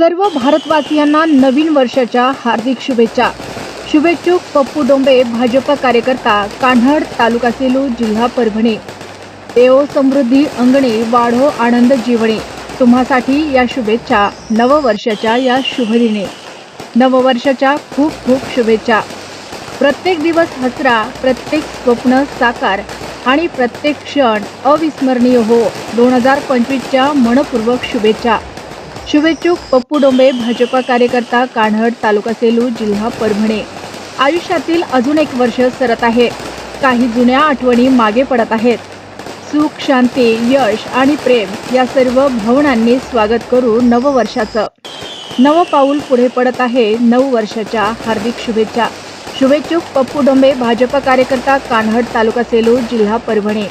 सर्व भारतवासियांना नवीन वर्षाच्या हार्दिक शुभेच्छा. शुभेच्छुक पप्पू डोंबे भाजप कार्यकर्ता कान्हड तालुका सेलू जिल्हा परभणी. देव समृद्धी अंगणे वाढो आनंद जीवणे तुम्हासाठी या शुभेच्छा नववर्षाच्या या शुभदिने. नववर्षाच्या खूप खूप शुभेच्छा. प्रत्येक दिवस हसरा प्रत्येक स्वप्न साकार आणि प्रत्येक क्षण अविस्मरणीय हो. दोन हजार पंचवीसच्या मनपूर्वक शुभेच्छा. शुभेच्छुक पप्पू डोंबे भाजपा कार्यकर्ता कान्हड तालुका सेलू जिल्हा परभणे. आयुष्यातील अजून एक वर्ष सरत आहे. काही जुन्या आठवणी मागे पडत आहेत. सुख शांती यश आणि प्रेम या सर्व भावनांनी स्वागत करू नववर्षाचं. नवं पाऊल पुढे पडत आहे नऊ वर्षाच्या हार्दिक शुभेच्छा. शुभेच्छुक पप्पू डोंबे भाजप कार्यकर्ता कान्हड तालुका सेलू जिल्हा परभणी.